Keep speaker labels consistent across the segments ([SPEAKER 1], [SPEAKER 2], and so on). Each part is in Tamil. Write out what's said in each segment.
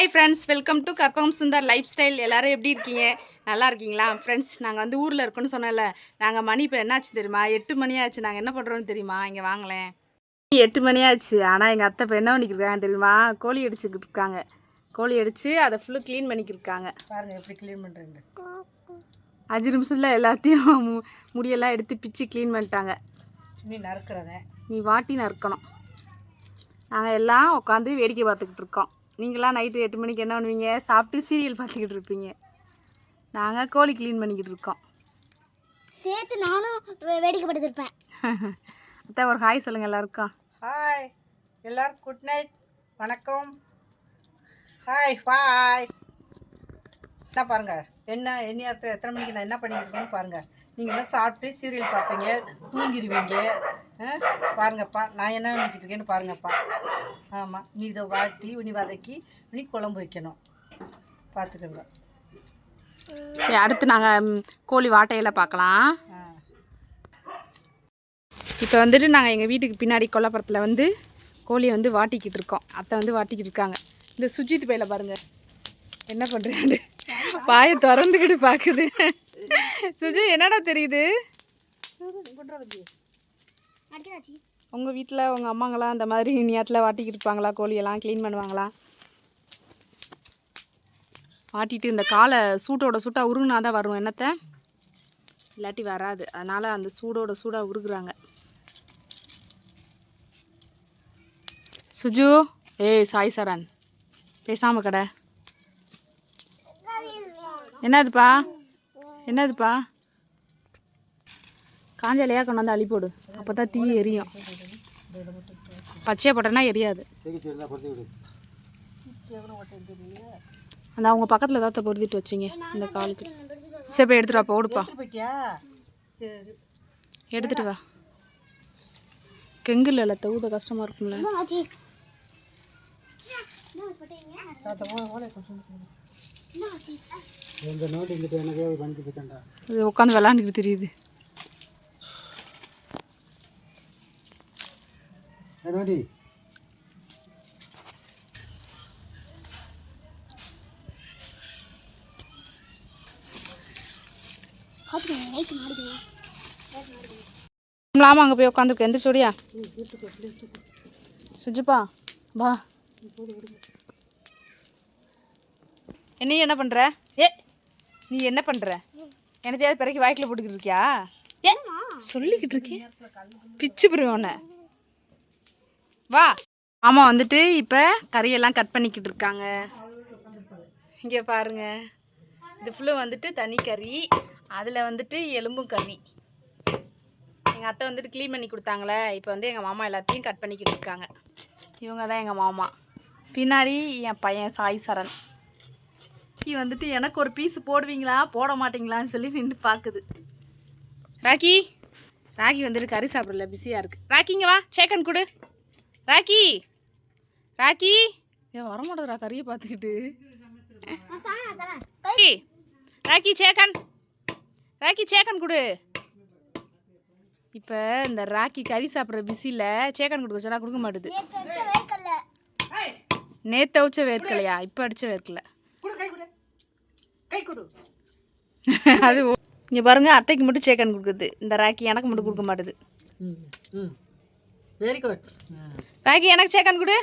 [SPEAKER 1] hi friends welcome to Karpagam Sundar lifestyle எல்லோரும் எப்படி இருக்கீங்க நல்லா இருக்கீங்களா ஃப்ரெண்ட்ஸ் நாங்கள் வந்து ஊரில் இருக்கோன்னு சொன்னல நாங்கள் மணி இப்போ என்னாச்சு தெரியுமா எட்டு மணி ஆச்சு நாங்கள் என்ன பண்ணுறோன்னு தெரியுமா இங்கே வாங்களேன் எட்டு மணி ஆச்சு ஆனால் எங்கள் அத்தை இப்போ என்ன பண்ணிக்கிறாங்க தெரியுமா கோழி அடிச்சுக்கிட்டு இருக்காங்க கோழி அடித்து அதை ஃபுல்லாக க்ளீன் பண்ணிக்கிருக்காங்க
[SPEAKER 2] பாருங்கள் எப்படி க்ளீன் பண்ணுறீங்க
[SPEAKER 1] அஞ்சு நிமிஷத்தில் எல்லாத்தையும் முடியெல்லாம் எடுத்து பிச்சு க்ளீன் பண்ணிட்டாங்க
[SPEAKER 2] நீ நறுக்கிறத
[SPEAKER 1] நீ வாட்டி நறுக்கணும் நாங்கள் எல்லாம் உட்காந்து வேடிக்கை பார்த்துக்கிட்டு இருக்கோம் நீங்களாம் நைட்டு எட்டு மணிக்கு என்ன பண்ணுவீங்க சாப்பிட்டு சீரியல் பார்த்துக்கிட்டு இருப்பீங்க நாங்கள் கோழி க்ளீன் பண்ணிக்கிட்டு இருக்கோம்
[SPEAKER 3] சேர்த்து நானும் வேடிக்கை படுத்திருப்பேன்
[SPEAKER 1] அத்தை ஒரு ஹாய் சொல்லுங்கள் எல்லாருக்கும்
[SPEAKER 2] ஹாய் எல்லாரும் குட் நைட் வணக்கம் ஹாய் பாய் என்ன பாருங்கள் என்ன என்ன எத்தனை மணிக்கு நான் என்ன பண்ணிக்கிட்டு இருக்கேன்னு பாருங்கள் நீங்களாம் சாப்பிட்டு சீரியல் பார்ப்பீங்க தூங்கிடுவீங்க பாருங்கப்பா நான் என்ன நினைக்கிட்டு இருக்கேன்னு பாருங்கப்பா ஆமாம் நீ இதை வாட்டி உனி வதக்கி உனி குழம்பு வைக்கணும் பார்த்துக்கோங்க
[SPEAKER 1] சரி அடுத்து நாங்கள் கோழி வாட்டையில் பார்க்கலாம் இப்போ வந்துட்டு நாங்கள் எங்கள் வீட்டுக்கு பின்னாடி கொல்லப்புறத்தில் வந்து கோழியை வந்து வாட்டிக்கிட்டு இருக்கோம் அத்தை வந்து வாட்டிக்கிட்டு இருக்காங்க இந்த சுஜித் பையில் பாருங்கள் என்ன பண்ணுறாரு பாயை திறந்துக்கிட்டு பார்க்குது சுஜி என்னடா தெரியுது உங்கள் வீட்டில் உங்கள் அம்மாங்களாம் அந்த மாதிரி நேரத்தில் வாட்டிக்கிட்டு இருப்பாங்களா கோழியெல்லாம் க்ளீன் பண்ணுவாங்களா வாட்டிட்டு இந்த காலை சூட்டோட சூட்டாக உருகுனா தான் வரும் என்னத்தை இல்லாட்டி வராது அதனால் அந்த சூடோட சூடாக உருகுறாங்க சுஜு ஏய் சாய் சரண் பேசாமல் கடை என்னதுப்பா என்னதுப்பா காஞ்ச இலையாக கொண்டு வந்து அழிப்போடு அப்போ தான் தீ எரியும் பச்சையை போட்டோன்னா எரியாது அந்த அவங்க பக்கத்தில் தாத்த பொருத்திட்டு வச்சிங்க இந்த காலுக்கு சரி போய் எடுத்துட்டு வா போடுப்பா எடுத்துட்டு வா கெங்கில் இல்லை தகுத கஷ்டமாக இருக்கும்ல உட்காந்து விளாண்டுக்கிட்டு தெரியுது என்னடி இல்லாமல் அங்கே போய் உட்காந்துருக்கு எந்த சொடியா சுஜிப்பா வா நீ என்ன பண்ணுற ஏ நீ என்ன பண்ணுற எனத்தையாவது பிறகு வாய்க்கில் போட்டுக்கிட்டு இருக்கியா ஏ சொல்லிக்கிட்டு இருக்கேன் பிச்சு பிரிவேன் உன்னை வா மாமா வந்துட்டு இப்போ கறியெல்லாம் கட் பண்ணிக்கிட்டு இருக்காங்க இங்கே பாருங்க இது ஃபுல்லும் வந்துட்டு தனி கறி அதில் வந்துட்டு எலும்பும் கறி எங்கள் அத்தை வந்துட்டு க்ளீன் பண்ணி கொடுத்தாங்களே இப்போ வந்து எங்கள் மாமா எல்லாத்தையும் கட் பண்ணிக்கிட்டு இருக்காங்க இவங்க தான் எங்கள் மாமா பின்னாடி என் பையன் சாய் சரண் ராக்கி வந்துட்டு எனக்கு ஒரு பீஸ் போடுவீங்களா போட மாட்டீங்களான்னு சொல்லி நின்று பார்க்குது ராக்கி ராக்கி வந்துட்டு கறி சாப்பிடல பிஸியாக இருக்குது ராக்கிங்க வா சேக்கன் கொடு ராக்கி ராக்கி ஏன் வரமாட்டேங்கிறா கறியை பார்த்துக்கிட்டு Rocky Rocky chicken Rocky chicken கொடு இப்போ இந்த ராக்கி கறி சாப்பிட்ற பிஸியில் சேக்கன் கொடுக்க சொன்னால் கொடுக்க மாட்டுது நேற்று வச்ச வேர்க்கலையா இப்போ அடித்த வேர்க்கல அது இங்கே பாருங்கள் அத்தைக்கு மட்டும் சேக்கன் கொடுக்குது இந்த ராக்கி எனக்கு மட்டும் கொடுக்க மாட்டுது வெரி குட் ராகி எனக்கு சேக்கன் குடு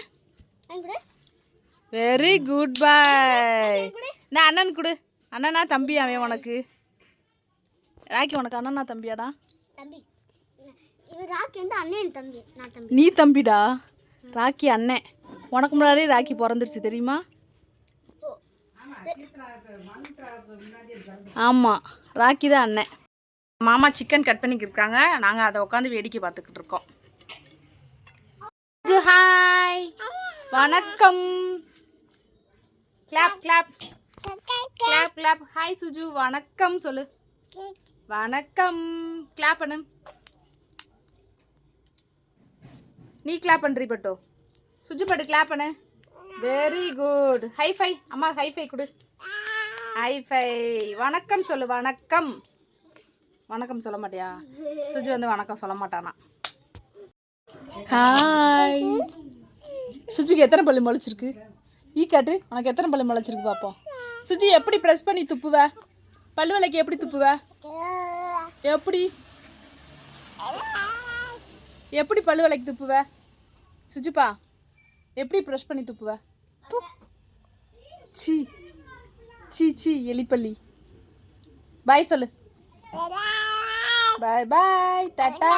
[SPEAKER 1] வெரி குட் பாய் நான் அண்ணன் குடு அண்ணனா தம்பி அவன் உனக்கு ராக்கி உனக்கு அண்ணனா தம்பியாடா நீ தம்பிடா ராக்கி அண்ணன் உனக்கு முன்னாடி ராக்கி பிறந்துருச்சு தெரியுமா ஆமாம் ராக்கி தான் அண்ணன் மாமா சிக்கன் கட் பண்ணிக்கிருக்காங்க நாங்கள் அதை உட்காந்து வேடிக்கை பார்த்துக்கிட்டு இருக்கோம் ஹாய் வணக்கம் clap clap clap clap hi Suju வணக்கம் சொல்லு வணக்கம் கிளாப் பண்ணு நீ கிளாப் பண்ணுறி பட்டோ சுஜு பட்டு கிளாப் பண்ணு வெரி குட் ஹை ஃபை அம்மா ஹை ஃபை கொடு ஃபை வணக்கம் சொல்லு வணக்கம் வணக்கம் சொல்ல மாட்டியா சுஜி வந்து வணக்கம் சொல்ல மாட்டானா ஹாய் சுஜிக்கு எத்தனை பள்ளி முளைச்சிருக்கு ஈ e காட்டு உனக்கு எத்தனை பள்ளி முளைச்சிருக்கு பார்ப்போம் சுஜி எப்படி ப்ரெஸ் பண்ணி துப்புவ பல்லு விளக்கு எப்படி துப்புவ எப்படி எப்படி பல்லு விளக்கு துப்புவ சுஜிப்பா எப்படி ப்ரெஷ் பண்ணி துப்புவ சி சி சி எலிப்பள்ளி பாய் சொல்லு பாய் பாய் தட்டா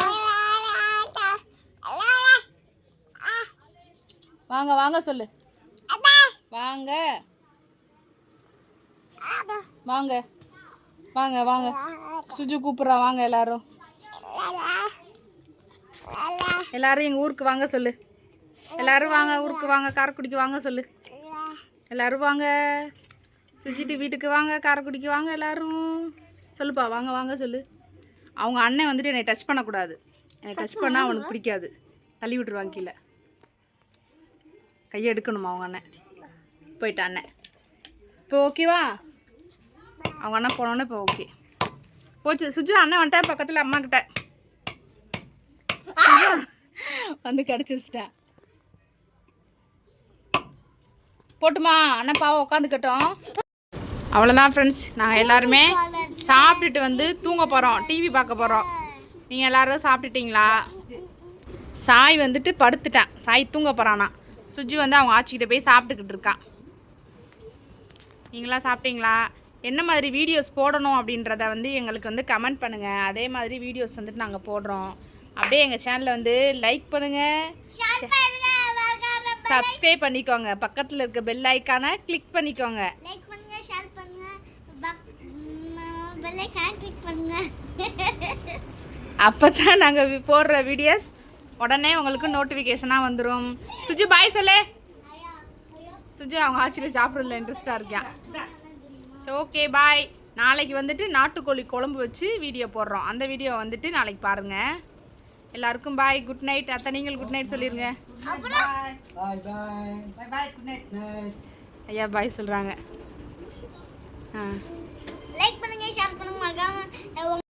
[SPEAKER 1] வாங்க வாங்க சொல்லு வாங்க வாங்க வாங்க வாங்க சுஜு கூப்பிட்றா வாங்க எல்லாரும் எல்லாரும் எங்கள் ஊருக்கு வாங்க சொல்லு எல்லாரும் வாங்க ஊருக்கு வாங்க காரக்குடிக்கு வாங்க சொல்லு எல்லாரும் வாங்க சுஜிட்டு வீட்டுக்கு வாங்க காரக்குடிக்கு வாங்க எல்லாரும் சொல்லுப்பா வாங்க வாங்க சொல்லு அவங்க அண்ணன் வந்துட்டு என்னை டச் பண்ணக்கூடாது என்னை டச் பண்ணால் அவனுக்கு பிடிக்காது தள்ளி விட்டுருவாங்க கீழே கையை எடுக்கணுமா அவங்க அண்ணன் போயிட்டா அண்ணன் இப்போ ஓகேவா அவங்க அண்ணன் போனோன்னே இப்போ ஓகே போச்சு சுஜு அண்ணன் வந்துட்டேன் பக்கத்தில் அம்மா கிட்ட வந்து கிடச்சி வச்சிட்டேன் போட்டுமா அண்ணன் பாவம் உட்காந்துக்கட்டும் அவ்வளோதான் ஃப்ரெண்ட்ஸ் நாங்கள் எல்லாருமே சாப்பிட்டுட்டு வந்து தூங்க போகிறோம் டிவி பார்க்க போகிறோம் நீங்கள் எல்லோரும் சாப்பிட்டுட்டீங்களா சாய் வந்துட்டு படுத்துட்டேன் சாய் தூங்க போகிறானா சுஜி வந்து அவங்க ஆச்சிக்கிட்ட போய் சாப்பிட்டுக்கிட்டு இருக்கான் நீங்களாம் சாப்பிட்டீங்களா என்ன மாதிரி வீடியோஸ் போடணும் அப்படின்றத வந்து எங்களுக்கு வந்து கமெண்ட் பண்ணுங்கள் அதே மாதிரி வீடியோஸ் வந்துட்டு நாங்கள் போடுறோம் அப்படியே எங்கள் சேனலில் வந்து லைக் பண்ணுங்கள் சப்ஸ்கிரைப் பண்ணிக்கோங்க பக்கத்தில் இருக்க பெல் ஐக்கானை கிளிக் பண்ணிக்கோங்க அப்போ தான் நாங்கள் போடுற வீடியோஸ் உடனே உங்களுக்கு நோட்டிஃபிகேஷனாக வந்துடும் சுஜி பாய் சொல்லு சுஜி அவங்க ஆட்சியில் சாப்பிட்றதுல இன்ட்ரெஸ்டாக இருக்கான் ஓகே பாய் நாளைக்கு வந்துட்டு நாட்டுக்கோழி குழம்பு வச்சு வீடியோ போடுறோம் அந்த வீடியோ வந்துட்டு நாளைக்கு பாருங்கள் எல்லாருக்கும் பாய் குட் நைட் அத்தை நீங்கள் குட் நைட் சொல்லிடுங்க ஐயா பாய் சொல்கிறாங்க ஆ லைக் பண்ணுங்கள் ஷேர் பண்ணுங்கள்